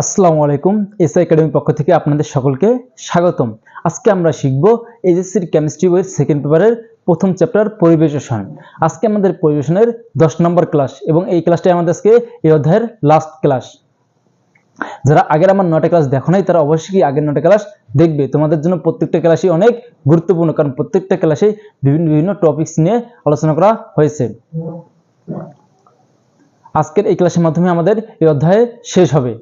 আসসালামু আলাইকুম, এসআই একাডেমির পক্ষ থেকে আপনাদের সকলকে স্বাগতম। আজকে আমরা শিখব এইচএসসির কেমিস্ট্রি বইয়ের সেকেন্ড পেপারের প্রথম চ্যাপ্টার পরিবেশন। আজকে আমাদের পরিবেশনের দশ নম্বর ক্লাস এবং এই ক্লাসটাই আমাদের আজকে এই অধ্যায়ের লাস্ট ক্লাস যারা আগের আমার নটা ক্লাস দেখো নাই, তারা অবশ্যই আগের নটা ক্লাস দেখবে। তোমাদের জন্য প্রত্যেকটা ক্লাসই অনেক গুরুত্বপূর্ণ, কারণ প্রত্যেকটা ক্লাসে বিভিন্ন বিভিন্ন টপিকস নিয়ে আলোচনা করা হয়েছে। আজকের এই ক্লাসের মাধ্যমে আমাদের এই অধ্যায় শেষ হবে।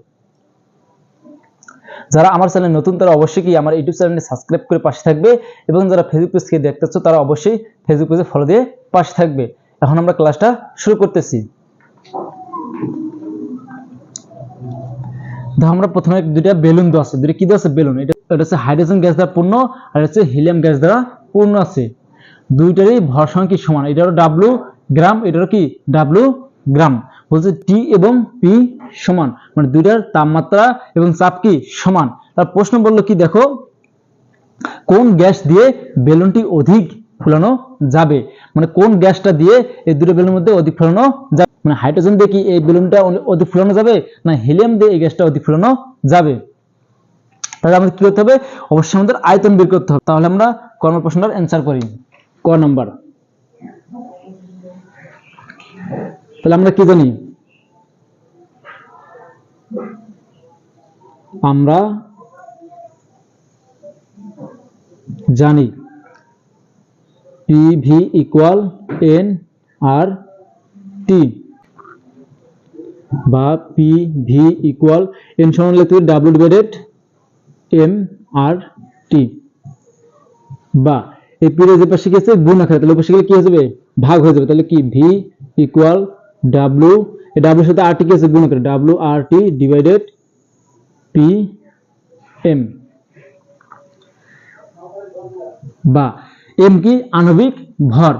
যারা আমার চ্যানেল নতুন, তারা অবশ্যই কি আমার ইউটিউব চ্যানেলে সাবস্ক্রাইব করে পাশে থাকবে এবং যারা ফেসবুক পেজ থেকে দেখতেছো, তারা অবশ্যই ফেসবুক পেজে ফলো দিয়ে পাশে থাকবে। এখন আমরা ক্লাসটা শুরু করতেছি। আমরা প্রথমে দুইটা বেলুন দেওয়া আছে। দুইটা কি দেওয়া আছে? বেলুন। এটা এটা হচ্ছে হাইড্রোজেন গ্যাস দ্বারা পূর্ণ, আর হচ্ছে হিলিয়াম গ্যাস দ্বারা পূর্ণ আছে। দুইটারই ভর সংখ্যা কি সমান? এটারও ডাব্লু গ্রাম এটারও কি ডাব্লু গ্রাম বলছে টি এবং পি সমান? মানে দুইটার তাপমাত্রা এবং চাপ কি সমান? তার প্রশ্ন বলল কি, দেখো, কোন গ্যাস দিয়ে বেলুনটি অধিক ফুলানো যাবে? মানে কোন গ্যাসটা দিয়ে এই দুটো বেলুনের মধ্যে অধিক ফুলানো যাবে? মানে হাইড্রোজেন দিয়ে কি এই বেলুনটা অধিক ফুলানো যাবে? না হিলিয়াম দিয়ে এই গ্যাসটা অধিক ফুলানো যাবে? তাহলে আমাদের কি করতে হবে? অবশ্যই আমাদের আয়তন বের করতে হবে। তাহলে আমরা কর্ম প্রশ্নটার অ্যান্সার করি। ক নাম্বার। তাহলে আমরা কি জানি? আমরা জানি P V equal N R T বা পি ভি ইকুয়াল এন সমান লিখতে W divided M R T বা এই পিরিয়ড যে পাশে গেছে গুণ আকারে তাহলে পাশে গেলে কি হয়ে যাবে? ভাগ হয়ে যাবে। তাহলে কি? ভি ইকুয়াল ডাব্লিউ এই ডাব্লিউর সাথে আর টি কি আছে গুণ আকারে W R T divided P M বা এম কি আণবিক ভর।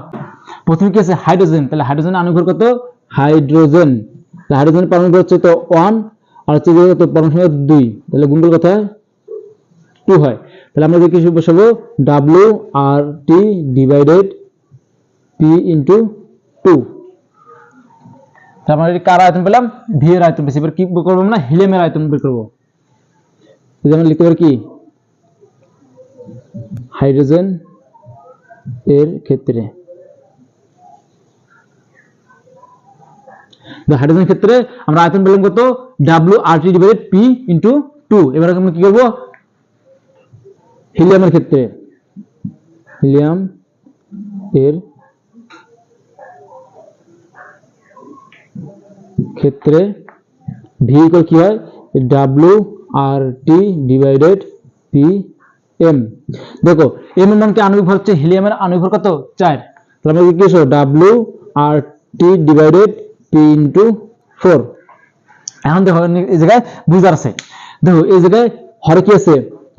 প্রথমে কি আছে? হাইড্রোজেন। তাহলে হাইড্রোজেন আণবিক কত? হাইড্রোজেন। হাইড্রোজেন পারমাণবিক হচ্ছে তো ওয়ান আর হচ্ছে কত পারমাণবিক সংখ্যা দুই। তাহলে গুণফল কত হয়? টু হয়। তাহলে আমরা কি বসাবো? W R T divided P into two আমরা কার আয়তন পেলাম? ভি এর আয়তন পেয়েছি। এবার কি করব না হিলিয়ামের আয়তন বের করব। লিখতে পারি কি? হাইড্রোজেন এর ক্ষেত্রে। হাইড্রোজেন ক্ষেত্রে আমরা আয়তন পেলাম কত? W R T divided P into two এবার আমরা কি করব? হিলিয়ামের ক্ষেত্রে। হিলিয়াম এর ক্ষেত্রে ভি কি হয়? W R T divided P M দেখো এম এর মানকে আণবিক ভর হচ্ছে হিলিয়ামের আণবিক ভর কত? চার। তাহলে আমরা কি করব? W R T divided P into four এখন দেখো, এই জায়গায় বুঝার আছে। দেখো, এই জায়গায় হরে কি আছে?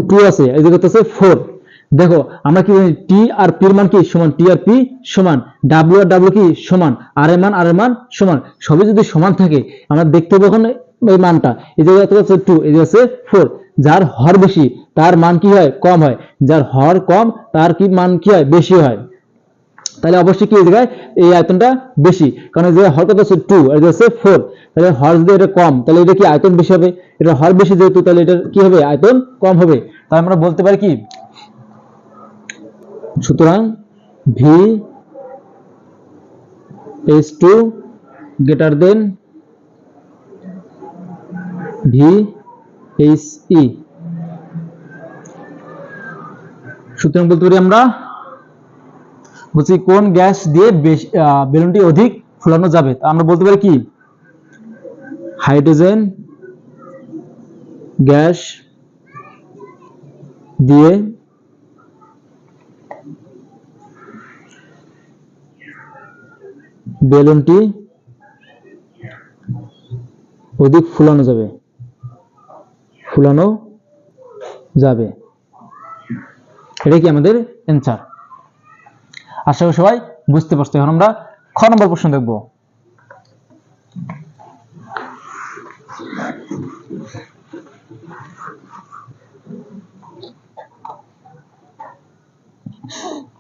টু আছে। এই জায়গাতে আছে? ফোর দেখো, আমরা কি টি আর পির মান কি সমান? টি আর পি সমান। ডাব্লিউ আর ডাব্লিউ কি সমান? আর এর মান আর এর মান সমান। সবই যদি সমান থাকে, আমরা দেখতে পাবো এই মানটা। এই জায়গায় আছে টু এই আছে ফোর যার হর বেশি, তার মান কি হয়? কম হয়। যার হর কম, তার কি মান কি হয়? বেশি হয়। তাহলে অবশ্যই কি জায়গায় এই আয়তনটা বেশি। কারণ জায়গায় হর কত আছে টু আর হচ্ছে ফোর তাহলে হর যদি এটা কম, তাহলে এটা কি আয়তন বেশি হবে? এটা হর বেশি যেহেতু, তাহলে এটা কি হবে? আয়তন কম হবে। তাহলে আমরা বলতে পারি কি? সুতরাং V S two greater than V H E সুতরাং বলতে পারি আমরা বলছি কোন গ্যাস দিয়ে বেলুনটি অধিক ফুলানো যাবে? আমরা বলতে পারি কি? হাইড্রোজেন গ্যাস দিয়ে বেলুনটি অধিক ফুলানো যাবে। ফুলানো যাবে। এটা কি আমাদের অ্যান্সার আশা করি সবাই বুঝতে পারছ। এখন আমরা খ নম্বর প্রশ্ন দেখব।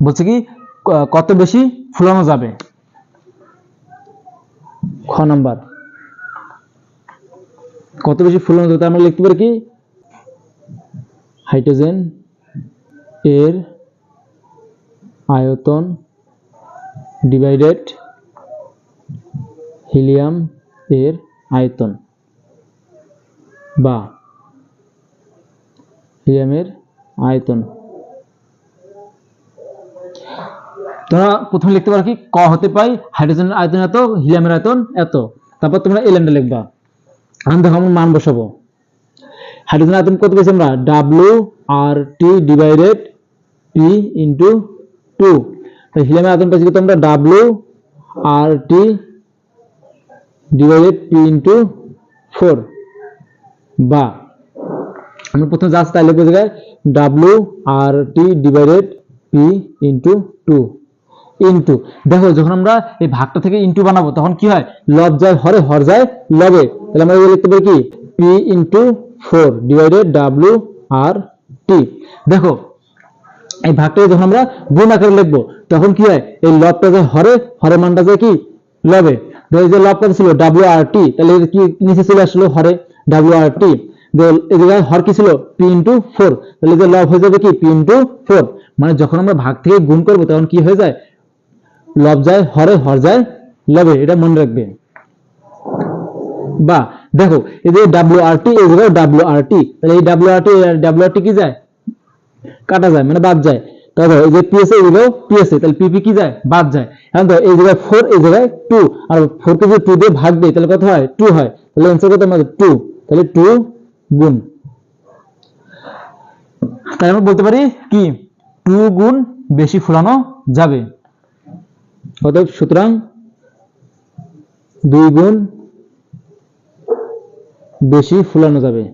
বলছে কি কত বেশি ফুলানো যাবে? খ নাম্বার। কত বেশি ফুলানো তার আমরা লিখতে পারি কি? হাইড্রোজেন এর আয়তন ডিভাইডেড হিলিয়াম এর আয়তন বা হিলিয়ামের আয়তন। তোমরা প্রথমে লিখতে পারো কি? ক হতে পাই হাইড্রোজেনের আয়তন এত, হিলিয়ামের আয়তন এত। তারপর তোমরা এলেন্ডা লিখবা। আমি দেখো আমরা মান বসাবো। হাইড্রোজেন, আয়তন কত পেয়েছি আমরা? W R T divided P into two হিলিয়ামের আয়তন পেয়েছি কত আমরা? R T divided P into four বা, আমরা প্রথমে আছে তাই লিখব জায়গায় W R T divided P into two into দেখো, যখন আমরা এই ভাগটা থেকে ইন্টু বানাবো, তখন কি হয়? লব যায় হরে, হর যায় লবে। তাহলে আমরা লিখতে পারি কি? P into four divided W R T দেখো, এই ভাগটাকে যখন আমরা গুণ আকারে লিখব, তখন কি হয়? এই লবটা যায় হরে হরে মানটা যায় কি? লবে। এই যে লব কত ছিল ডাব্লিউ আর টি তাহলে কি নিচে চলে আসলো? হরে ডাব্লিউ আর টি হর কি ছিল? পি ইন্টু ফোর তাহলে যে লব হয়ে যাবে কি? পি ইন্টু ফোর মানে যখন আমরা ভাগ থেকে গুণ করব, তখন কি হয়ে যায়? লব যায়, হরে হর যায়, লবে, এটা মনে রাখবে। বা, দেখো, এই যে ডাব্লিউ আর টি এই জায়গায় ডাব্লিউ আর টি তাহলে এই W R T W R টি কি যায়? কাটা যায় মানে বাদ যায়। তাহলে এই যে পিএসএ এই জায়গায় পিএসএ তাহলে পিপি কি যায়? বাদ যায়। এখন তো এই জায়গায় ফোর এই জায়গায় টু আর ফোর কে যদি টু দিয়ে ভাগ দেয় তাহলে কত হয়? টু হয়। তাহলে অ্যান্সার কত আমাদের টু তাহলে টু গুণ। তাহলে আমরা বলতে পারি কি? টু গুণ বেশি ফোলানো যাবে। অতএব সুতরাং দুই গুণ বেশি ফুলানো যাবে।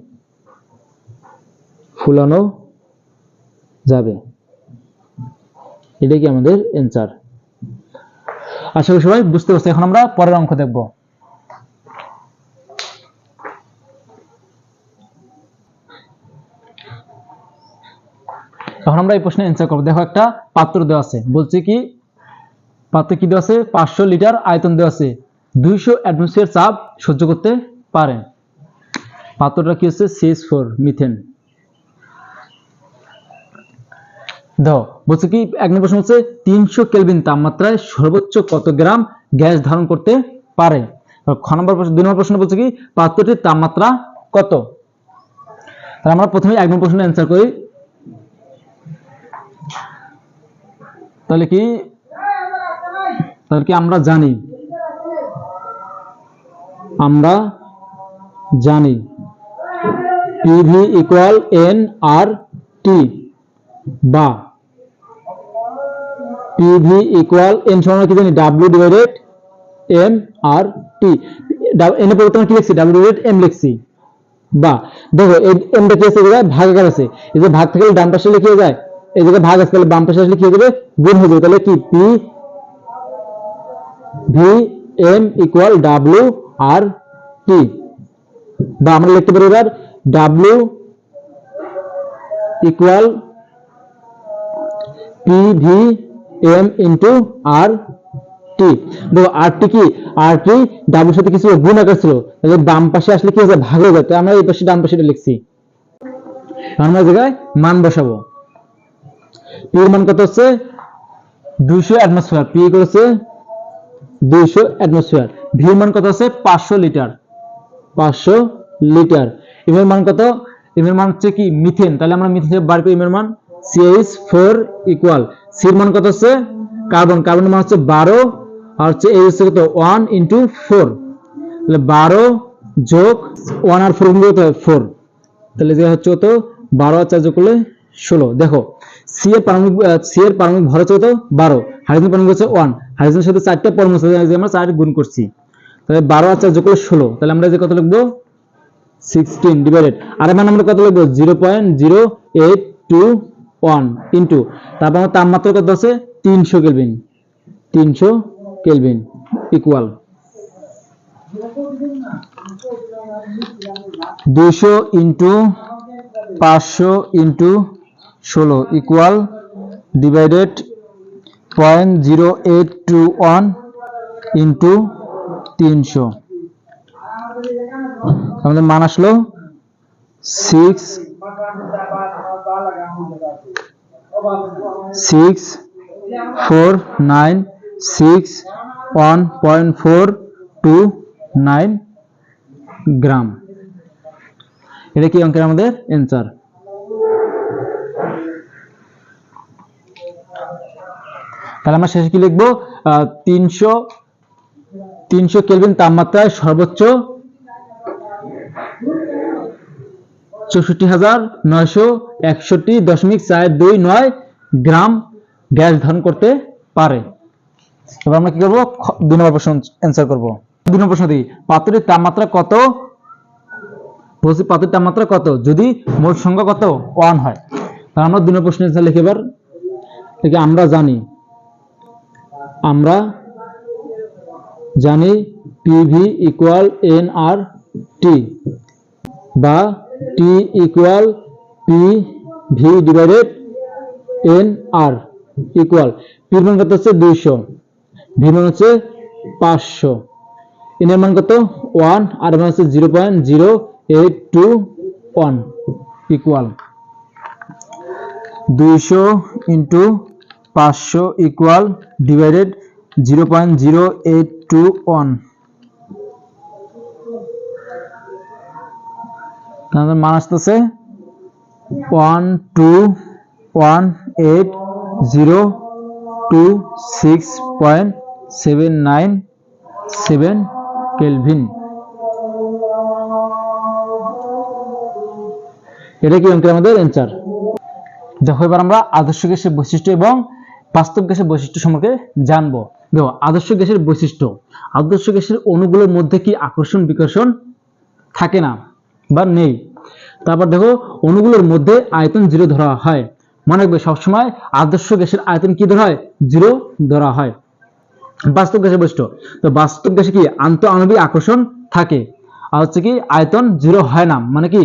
ফুলানো যাবে। এটাই কি আমাদের এনসার আশা করি সবাই বুঝতে পারছি এখন আমরা পরের অঙ্ক দেখব। এখন আমরা এই প্রশ্নের অ্যান্সার করব। দেখো একটা পাত্র দেওয়া আছে। বলছে কি পাত্রে কি দেওয়া আছে? পাঁচশো লিটার আয়তন দেওয়া আছে। দুইশো অ্যাটমসফিয়ার চাপ সহ্য করতে পারে। পাত্রটা কি হচ্ছে? সিএস ফোর মিথেন দেখো, বলছে কি, এক নম্বর প্রশ্ন হচ্ছে, তিনশো কেলভিন তাপমাত্রায় সর্বোচ্চ কত গ্রাম গ্যাস ধারণ করতে পারে? খ নম্বর প্রশ্ন, দুই নম্বর প্রশ্ন বলছে কি, পাত্রটির তাপমাত্রা কত? তাহলে আমরা প্রথমে এক নম্বর প্রশ্নের অ্যান্সার করি। তাহলে কি তাহলে কি আমরা জানি? আমরা জানি। PV equal N R T বা পিভি ইকুয়াল এন সমান কি জানি? W divided M R T N পরিবর্তন কি লিখছি? ডাব্লিউ ডিভাইডেড এম লিখছি। বা, দেখো, এই এমটা কি আছে? জায়গায় ভাগাকার আছে। এই যে ভাগ থাকলে ডান পাশে লিখে যায়, এই জায়গায় ভাগ আছে, তাহলে বাম পাশে আসলে কি হয়ে যাবে? গুণ হয়ে যাবে। তাহলে কি? P V M equal W R T বা আমরা লিখতে পারি এবার W equal P V M into R T দেখো আর টি কি? আর টি ডাব্লিউর সাথে কিছু গুণ আকার ছিল। তাহলে বাম পাশে আসলে কি হয়ে যায় ভাগ হয়ে তাই আমরা এই পাশে ডান পাশে লিখছি। আমরা জায়গায় মান বসাবো। পি মান কত হচ্ছে? দুইশো অ্যাটমসফিয়ার পি করেছে দুইশো অ্যাটমসফিয়ার ভি মান কত আছে? পাঁচশো লিটার পাঁচশো লিটার এমের মান কত? মান হচ্ছে কি? মিথেন তাহলে আমরা মিথেন বার করি মান। ফোর ইকুয়াল সির মান কত কার্বন কার্বনের মান হচ্ছে বারো। আর হচ্ছে এই হচ্ছে কত? ওয়ান ইন্টু ফোর তাহলে বারো যোগ ওয়ান আর ফোর ফোর তাহলে যে হচ্ছে কত? বারো আর চার যোগ করলে ষোলো। দেখো সি এর পারমাণবিক সি এর পারমাণবিক ভর হচ্ছে কত? বারো। হাইড্রোজেন পারমাণবিক হচ্ছে ওয়ান হাইড্রোজেনের সাথে চারটা পরমাণু আছে আমরা চার গুণ করছি। তাহলে বারো আর চার যোগ করলে ষোলো। তাহলে আমরা যে কত লিখব? সিক্সটিন ডিভাইডেড আর এর আমরা কত লিখব? Zero point zero eight two one into তারপর আমার তাপমাত্রা কত আছে? তিনশো কেলভিন তিনশো কেলভিন ইকুয়াল দুইশো ইন্টু পাঁচশো ইন্টু ষোলো equal divided point zero eight two one into তিনশো। আমাদের মান আসলো six six four nine six one point four two nine gram এটা কি অঙ্কের আমাদের অ্যান্সার তাহলে আমরা শেষে কি লিখব? তিনশো তিনশো কেলভিন তাপমাত্রায় সর্বোচ্চ চৌষট্টি হাজার নয়শো একষট্টি দশমিক চার দুই নয় গ্রাম গ্যাস ধারণ করতে পারে। এবার আমরা কি করব? দুই নম্বর প্রশ্ন অ্যান্সার করব। দুই নম্বর প্রশ্ন দিই পাত্রের তাপমাত্রা কত? বলছি পাত্রের তাপমাত্রা কত? যদি মোট সংখ্যা কত? ওয়ান হয়। তাহলে আমরা দুই নম্বর প্রশ্ন লিখে এবার। আমরা জানি। আমরা জানি PV equal N R T বা T equal P V divided N R equal পির মান কত হচ্ছে? দুইশো। ভি মান হচ্ছে পাঁচশো। এন এর মান কত? ওয়ান। আর মান হচ্ছে zero point zero eight two one equal দুইশো ইন্টু পাঁচশো equal divided zero point zero eight two one তাহলে মান আসতেছে one two one eight zero two six point seven nine seven kelvin এটা কি অঙ্কের আমাদের অ্যান্সার দেখো, এবার আমরা আদর্শ গ্যাসের বৈশিষ্ট্য এবং বাস্তব গ্যাসের বৈশিষ্ট্য সম্পর্কে জানব। দেখো, আদর্শ গ্যাসের বৈশিষ্ট্য। আদর্শ গ্যাসের অণুগুলোর মধ্যে কি আকর্ষণ বিকর্ষণ থাকে না বা নেই? তারপর দেখো, অণুগুলোর মধ্যে আয়তন জিরো ধরা হয়। মনে রাখবে, সবসময় আদর্শ গ্যাসের আয়তন কি ধরা হয়? জিরো ধরা হয়। বাস্তব গ্যাসের বৈশিষ্ট্য। তো বাস্তব গ্যাসে কি আন্ত আণবিক আকর্ষণ থাকে? আর হচ্ছে কি, আয়তন জিরো হয় না। মানে কি,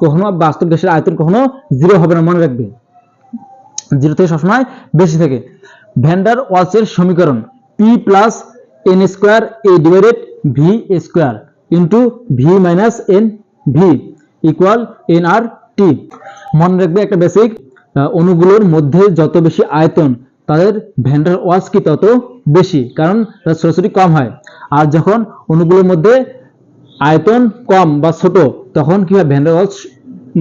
কখনো বাস্তব গ্যাসের আয়তন কখনো জিরো হবে না, মনে রাখবে। জিরো থেকে সবসময় বেশি থাকে। ভ্যান্ডার ওয়ালসের সমীকরণ P plus N square A divided V square into V minus N V equal N R T মনে রাখবে একটা বেসিক অণুগুলোর মধ্যে যত বেশি আয়তন, তাদের ভ্যান্ডার ওয়ালস কি তত বেশি, কারণ তার সরাসরি কম হয়। আর যখন অণুগুলোর মধ্যে আয়তন কম বা ছোট, তখন কি হয়? ভ্যান্ডার ওয়ালস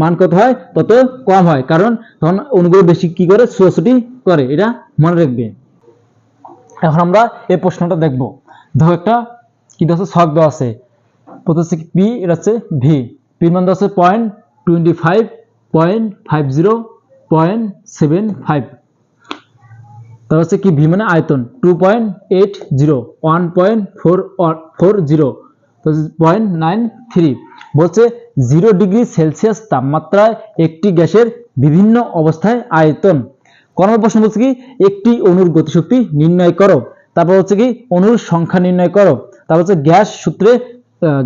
মান কত হয়? তত কম হয়। কারণ তখন অণুগুলো বেশি কি করে? ছোটাছুটি করে। এটা মনে রাখবে। এখন আমরা এই প্রশ্নটা দেখব। দেখো একটা কি দেওয়া আছে? ছক দেওয়া আছে। প্রথম পি এটা হচ্ছে ভি পির মান দেওয়া আছে point twenty five point five zero point seven five তার হচ্ছে কি? ভি মানে আয়তন। Two point eight zero one point four four zero point nine three বলছে জিরো ডিগ্রি সেলসিয়াস তাপমাত্রায় একটি গ্যাসের বিভিন্ন অবস্থায় আয়তন। কর্ম প্রশ্ন বলছে কি, একটি অণুর গতিশক্তি নির্ণয় করো। তারপর হচ্ছে কি, অণুর সংখ্যা নির্ণয় করো। তারপর হচ্ছে গ্যাস সূত্রে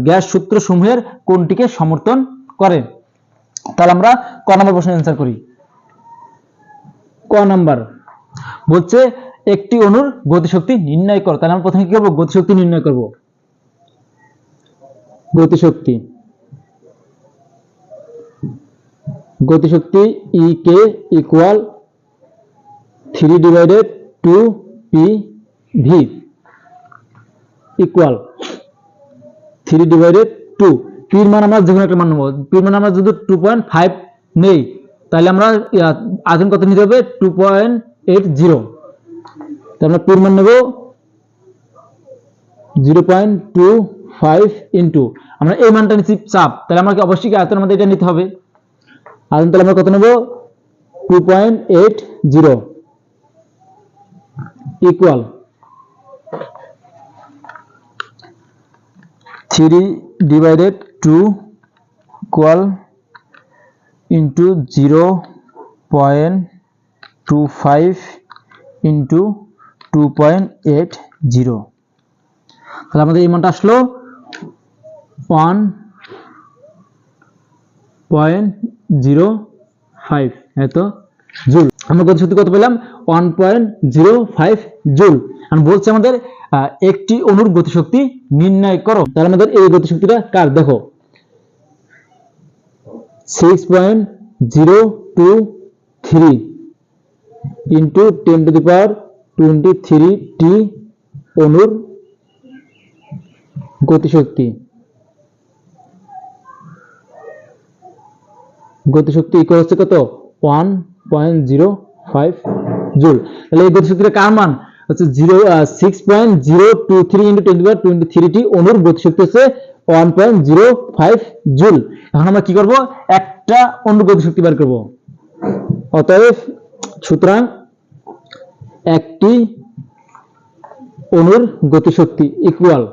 গ্যাস সূত্র সমূহের কোনটিকে সমর্থন করে? তাহলে আমরা ক নম্বর প্রশ্ন অ্যান্সার করি। ক নম্বর বলছে, একটি অণুর গতিশক্তি নির্ণয় করো। তাহলে আমরা প্রথমে কি করব? গতিশক্তি নির্ণয় করব। গতিশক্তি। গতিশক্তি E K equal three divided two P V equal three divided two পির মান আমরা যে একটা মান নেব। পির মান আমরা যদি টু পয়েন্ট ফাইভ নেই, তাহলে আমরা আয়তন কত নিতে হবে? টু পয়েন্ট এইট জিরো তাহলে আমরা পির মান নেব zero point two five into আমরা এই মানটা নিচ্ছি চাপ। তাহলে আমাকে অবশ্যই কি আয়তন আমাদের এটা নিতে হবে? আয়তন তাহলে আমরা কত নেব? Two point eight zero equal three divided two equal into zero point two five into two point eight zero তাহলে আমাদের এই মানটা আসলো ওয়ান পয়েন্ট জিরো ফাইভ এত জুল। আমরা গতিশক্তি কত পেলাম? One point zero five joule. আর বলছে আমাদের একটি অণুর গতিশক্তি নির্ণয় করো। তাহলে আমাদের এই গতিশক্তিটা কার? দেখো। Six point zero two three into ten to the power twenty three টি অনুর গতিশক্তি। গতিশক্তি ইকুয়াল হচ্ছে কত? One point zero five joule তাহলে এই গতিশক্তিটা কার মান? হচ্ছে zero six point zero two three into ten power twenty three টি অনুর গতিশক্তি হচ্ছে one point zero five joule এখন আমরা কি করব? একটা অনুর গতিশক্তি বার করব। অতএব সুতরাং একটি অনুর গতিশক্তি equal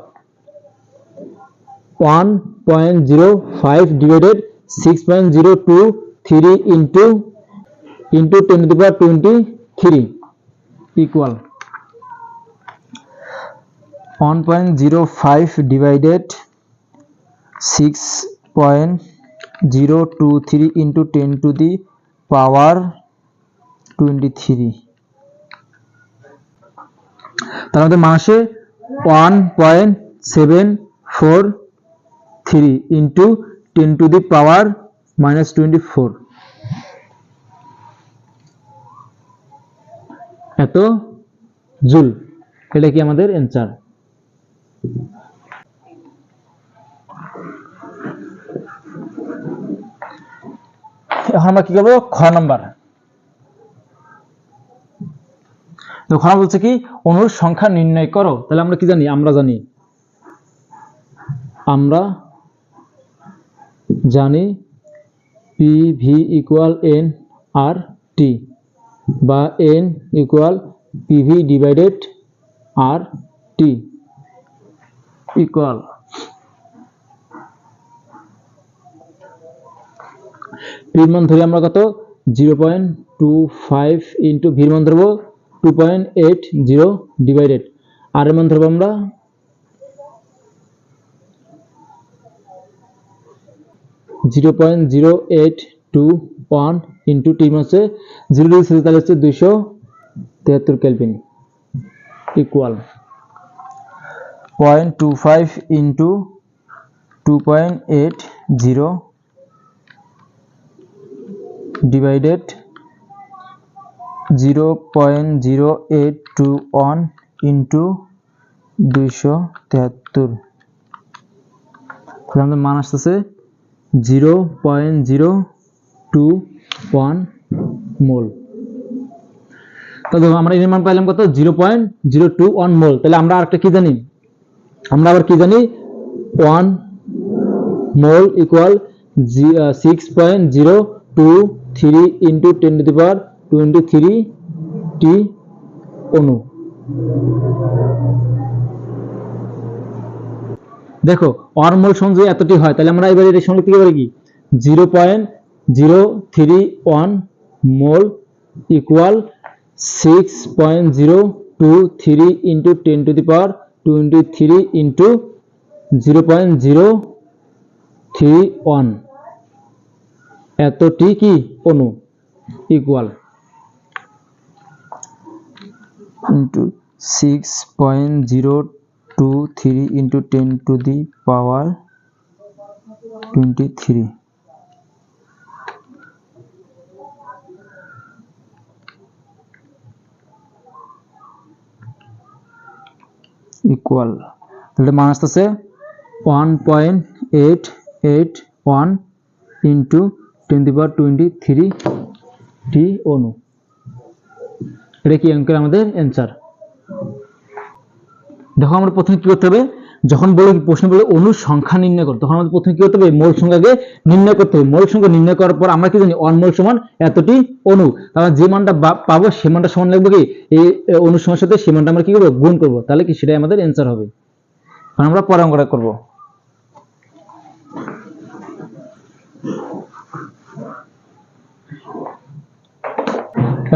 one point zero five divided six point zero two three into into ten to power twenty three equal one point zero five divided six point zero two three into ten to the power twenty three তার মধ্যে মাসে one point seven four three into ten to the power minus twenty এত joule. এটা কি আমাদের answer এখন আমরা কি করব? খ নাম্বার তো খ নাম্বার বলছে কি, অনুর সংখ্যা নির্ণয় করো। তাহলে আমরা কি জানি? আমরা জানি। আমরা জানি P V equal N R T বা N equal PV divided R T equal পির মান ধরি আমরা কত? Zero point two five into ভির মান ধরবো two point eight zero divided R এর মান ধরবো আমরা? Zero point zero eight two one into T হচ্ছে জিরো ডিগ্রি সেলসিয়াস হচ্ছে দুইশো তেহাত্তর kelvin equal point two five into two point eight zero divided zero point zero eight two one into দুইশো তেহাত্তর। মান আসতেছে zero point zero two one mole. তো দেখো, আমরা এর মান পাইলাম কত? Zero point zero two one mole. তাহলে আমরা আরেকটা কি জানি? আমরা আবার কি জানি? One mole equal six point zero two three into ten to the power twenty three টি অনু। দেখো ওয়ান মোল সমান যদি এতটি হয়, তাহলে আমরা এবারে সঙ্গে কি পারি কি? Zero point zero three one mole equal six point zero two three into ten to the power twenty three into zero point zero three one এতটি কি? অনু equal into six point zero two three into ten to the power twenty three equal তাহলে মান আসতেছে one point eight eight one into ten the power twenty three টি অনু। এটা কি অঙ্কের আমাদের অ্যান্সার দেখো আমরা প্রথমে কি করতে হবে? যখন বলে প্রশ্ন বলে অনুর সংখ্যা নির্ণয় করো তখন আমাদের প্রথমে কি করতে হবে? মোল সংখ্যাকে নির্ণয় করতে হবে। মোল সংখ্যা নির্ণয় করার পর আমরা কি জানি অন মোল সমান এতটি অনু। তাহলে যে মানটা পাবো সে মানটা সমান লাগবে কি? এই এ, অনুর সাথে সে মানটা আমরা কি করব? গুণ করব। তাহলে কি সেটাই আমাদের অ্যান্সার হবে। আমরা পরে অঙ্কটা করব।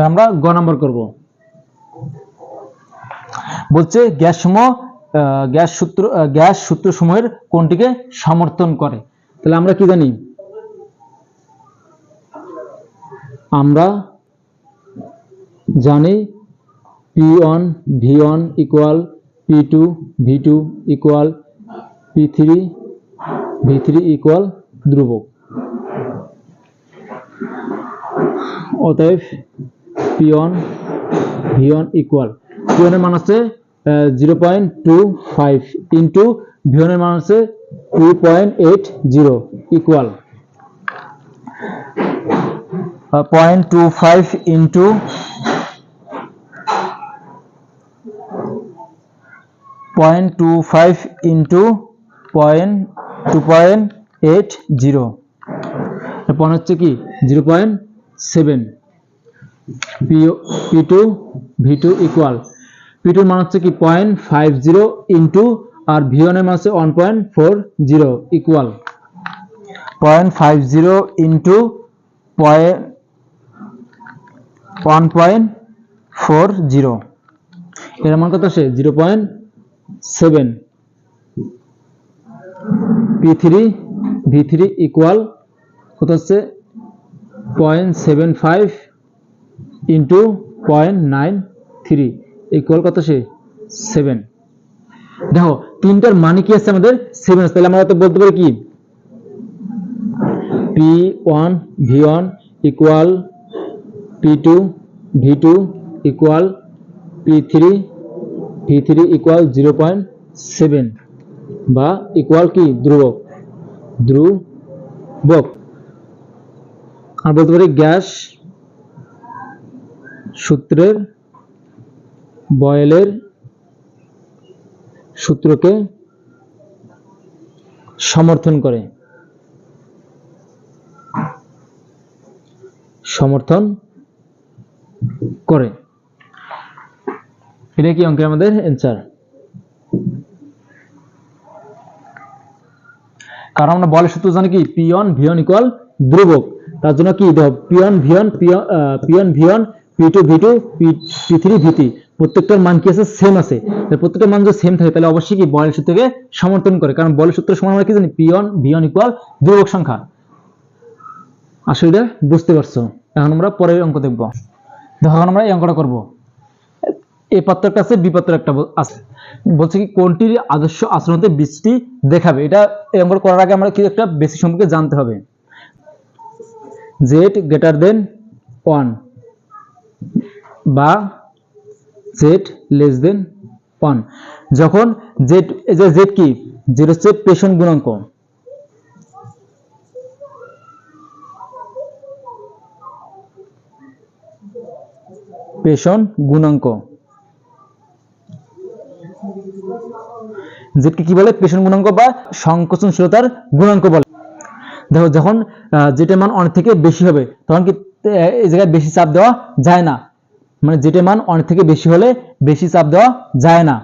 আমরা গ নাম্বার করব। বলছে গ্যাস সমূহ গ্যাস সূত্র গ্যাস সূত্র সমূহের কোনটিকে সমর্থন করে। তাহলে আমরা কি জানি? আমরা জানি P one V one equal P two V two equal P three V three equal ধ্রুবক। অতএব P one V one equal P ওয়ানের মান আছে zero point two five into V ওয়ানের মান আছে two point eight zero equal point two five into point two five into point two point eight zero point হচ্ছে কি? Zero point seven P two V two equal P টুর মান হচ্ছে কি point five zero into আর V ওয়ানের মান হচ্ছে one point four zero equal point five zero into point one point four zero এর মান কত আসে? Zero point seven P three V three equal কত হচ্ছে point seven five into point nine three equal কত সে? সেভেন দেখো, তিনটার মানে কি আছে আমাদের? সেভেন তাহলে আমরা তো বলতে পারি কি? P one V one equal P two V two equal P three V three equal zero point seven বা ইকুয়াল কি? ধ্রুবক। ধ্রুবক। আর বলতে পারি গ্যাস সূত্রের বয়েলের সূত্রকে সমর্থন করে। সমর্থন করে। এটা কি অঙ্কের আমাদের অ্যান্সার কারণ আমরা বলের সূত্র জানি কি? পিয়ন ভিয়ন ইকুয়াল ধ্রুবক। তার জন্য কি P one V one P one V one P two V two P three V three প্রত্যেকটার মান কি আছে? সেম আছে। প্রত্যেকটা মান যদি সেম থাকে, তাহলে অবশ্যই কি বলের সূত্রকে সমর্থন করে। কারণ বলের সূত্র সমান আমরা কি জানি? পি অন ভিয়ন ইকুয়াল ধ্রুবক সংখ্যা। আসলে এটা বুঝতে পারছ? এখন আমরা পরের অঙ্ক দেখব। দেখো, এখন আমরা এই অঙ্কটা করব। এ পাত্র একটা আছে, বি পাত্র একটা আছে। বলছে কি, কোনটির আদর্শ আচরণতে বৃষ্টি দেখাবে? এটা এই অঙ্ক করার আগে আমরা কি একটা বেসিক সম্পর্কে জানতে হবে। জেড গ্রেটার দেন ওয়ান বা জেড লেস দেন ওয়ান যখন জেড জেড কি? জেড হচ্ছে পেশন গুণাঙ্ক। পেশন গুণাঙ্ক। জেডকে কি বলে? পেশন গুণাঙ্ক বা সংকোচনশীলতার গুণাঙ্ক বলে। দেখো, যখন যেটার মান অনেক থেকে বেশি হবে, তখন কি জায়গায় বেশি চাপ দেওয়া যায় না। মানে যেটার মান অনেক থেকে বেশি হলে বেশি চাপ দেওয়া যায় না।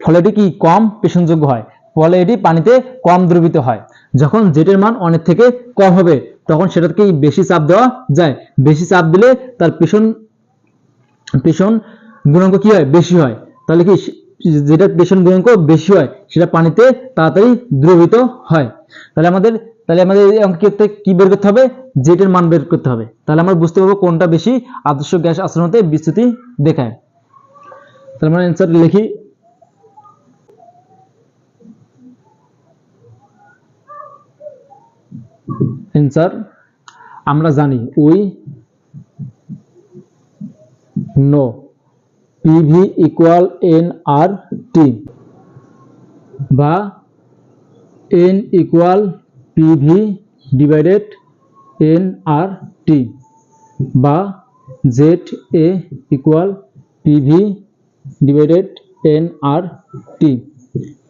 ফলে এটি কি কম পেশনযোগ্য হয়? ফলে এটি পানিতে কম দ্রবীত হয়। যখন জেটের মান অনেক থেকে কম হবে, তখন সেটাকে বেশি চাপ দেওয়া যায়। বেশি চাপ দিলে তার পেশন পেশন গুণাঙ্ক কি হয়? বেশি হয়। তাহলে কি যেটা পেশন গুণাঙ্ক বেশি হয়, সেটা পানিতে তাড়াতাড়ি দ্রবীত হয়। তাহলে আমাদের তাহলে আমাদের এই অঙ্কের কি বের করতে হবে? জেটের মান বের করতে হবে। তাহলে আমরা বুঝতে পারব কোনটা বেশি আদর্শ গ্যাস আচরণতে বিচ্যুতি দেখায়। তাহলে আমরা অ্যান্সার লিখি। অ্যান্সার আমরা জানি we know PV equal N R T বা N equal PV divided N R T বা Z A equal PV divided N R T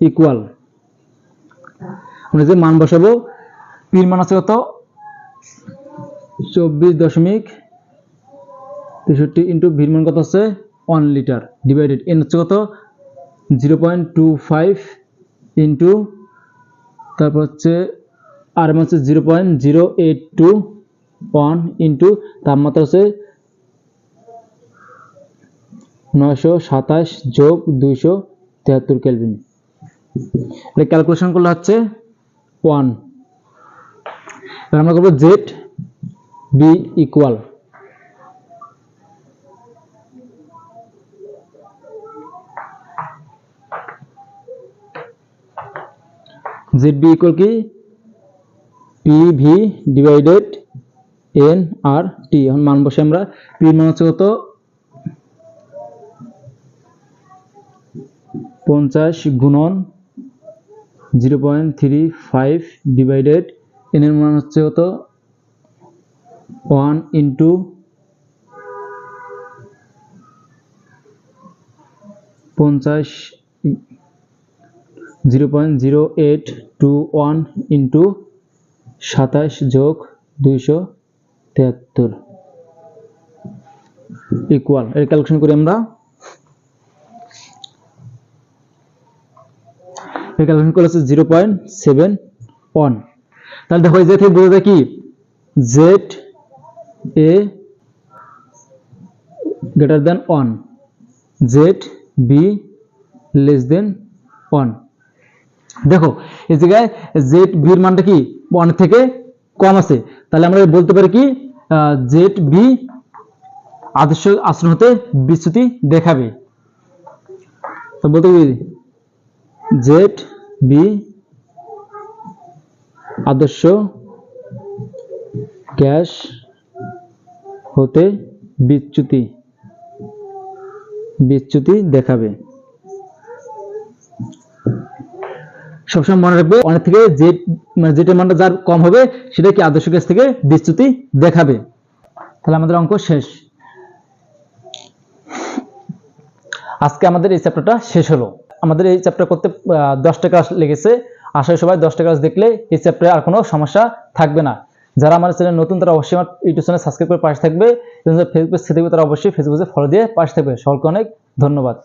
equal আমরা যে মান বসাবো পির মান আছে কত? চব্বিশ দশমিক তেষট্টি ইন্টু ভির মান কত হচ্ছে ওয়ান লিটার। ডিভাইডেড এন হচ্ছে কত? Zero point two five into, তারপর হচ্ছে আর এম হচ্ছে zero point zero eight two one into তাপমাত্রা হচ্ছে নয়শো সাতাশ যোগ দুইশো তেহাত্তর কেলভিন। এটা ক্যালকুলেশন করলে হচ্ছে ওয়ান আমরা করব Z B equal Z B equal কি? P V divided N R T এখন মান বসে আমরা পি মান হচ্ছে কত? পঞ্চাশ গুণন zero point three five divided N এর মান হচ্ছে কত? ওয়ান ইন্টু পঞ্চাশ zero point zero eight two one into সাতাশ যোগ দুইশো তেহাত্তর। ইকুয়াল এর ক্যালকুলেশন করি আমরা। ক্যালকুলেশন করে হচ্ছে জিরো পয়েন্ট সেভেন ওয়ান তাহলে দেখো যে থেকে বোঝা যায় কি? Z A greater than one Z B less than one দেখো, এই জায়গায় জেড বির মানটা কি? ওয়ান থেকে কম আছে। তাহলে আমরা বলতে পারি কি? জেড বি আদর্শ আচরণ হতে বিচ্যুতি দেখাবে। তো বলতে পারি জেড বি আদর্শ গ্যাস হতে বিচ্যুতি বিচ্যুতি দেখাবে। সবসময় মনে রাখবে, অনেক থেকে যে মানে যেটা মানটা যার কম হবে সেটা কি আদর্শ গ্যাস থেকে বিচ্যুতি দেখাবে। তাহলে আমাদের অঙ্ক শেষ। আজকে আমাদের এই চ্যাপ্টারটা শেষ হলো। আমাদের এই চ্যাপ্টার করতে দশটা ক্লাস লেগেছে। আশা সবাই দশটা ক্লাস দেখলে এই চ্যাপ্টারে আর কোনো সমস্যা থাকবে না। যারা আমার চ্যানেল নতুন, তারা অবশ্যই আমার ইউটিউব চ্যানেল সাবস্ক্রাইব করে পাশে থাকবে। ফেসবুক পেজ থেকে তারা অবশ্যই ফেসবুকে ফলো দিয়ে পাশে থাকবে। সকলকে অনেক ধন্যবাদ।